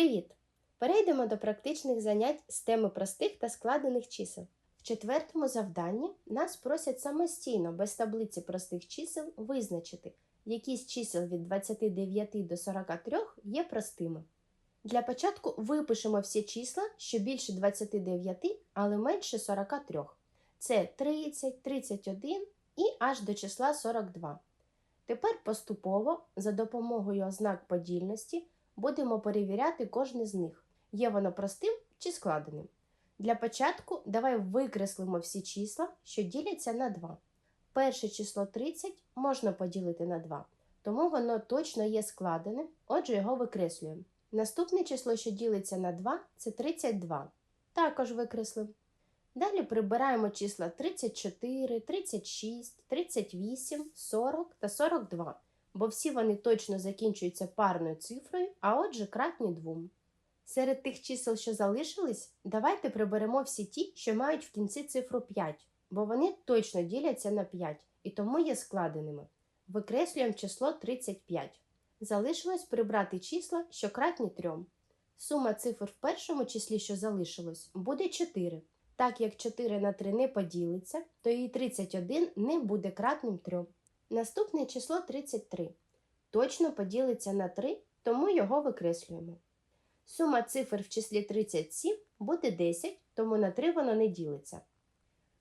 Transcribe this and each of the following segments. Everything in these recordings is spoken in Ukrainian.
Привіт! Перейдемо до практичних занять з теми простих та складених чисел. В четвертому завданні нас просять самостійно без таблиці простих чисел визначити, які з чисел від 29 до 43 є простими. Для початку випишемо всі числа, що більше 29, але менше 43. Це 30, 31 і аж до числа 42. Тепер поступово за допомогою ознак подільності будемо перевіряти кожне з них, є воно простим чи складеним. Для початку давай викреслимо всі числа, що діляться на 2. Перше число 30 можна поділити на 2, тому воно точно є складеним, отже його викреслюємо. Наступне число, що ділиться на 2, це 32. Також викреслимо. Далі прибираємо числа 34, 36, 38, 40 та 42, бо всі вони точно закінчуються парною цифрою, а отже кратні 2. Серед тих чисел, що залишились, давайте приберемо всі ті, що мають в кінці цифру 5, бо вони точно діляться на 5 і тому є складеними. Викреслюємо число 35. Залишилось прибрати числа, що кратні 3. Сума цифр в першому числі, що залишилось, буде 4. Так як 4 на 3 не поділиться, то і 31 не буде кратним 3. Наступне число 33. Точно поділиться на 3, тому його викреслюємо. Сума цифр в числі 37 буде 10, тому на 3 воно не ділиться.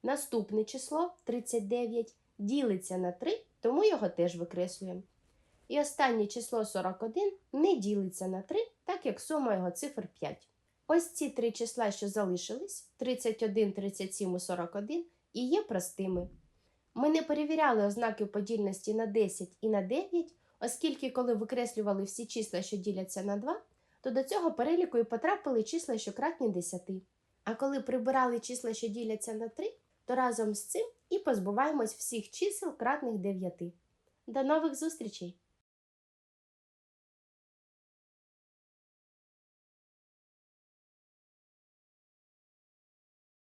Наступне число 39 ділиться на 3, тому його теж викреслюємо. І останнє число 41 не ділиться на 3, так як сума його цифр 5. Ось ці три числа, що залишились 31, 37 і 41, і є простими. Ми не перевіряли ознаки подільності на 10 і на 9, оскільки, коли викреслювали всі числа, що діляться на 2, то до цього переліку і потрапили числа, що кратні 10. А коли прибирали числа, що діляться на 3, то разом з цим і позбуваємось всіх чисел кратних 9. До нових зустрічей!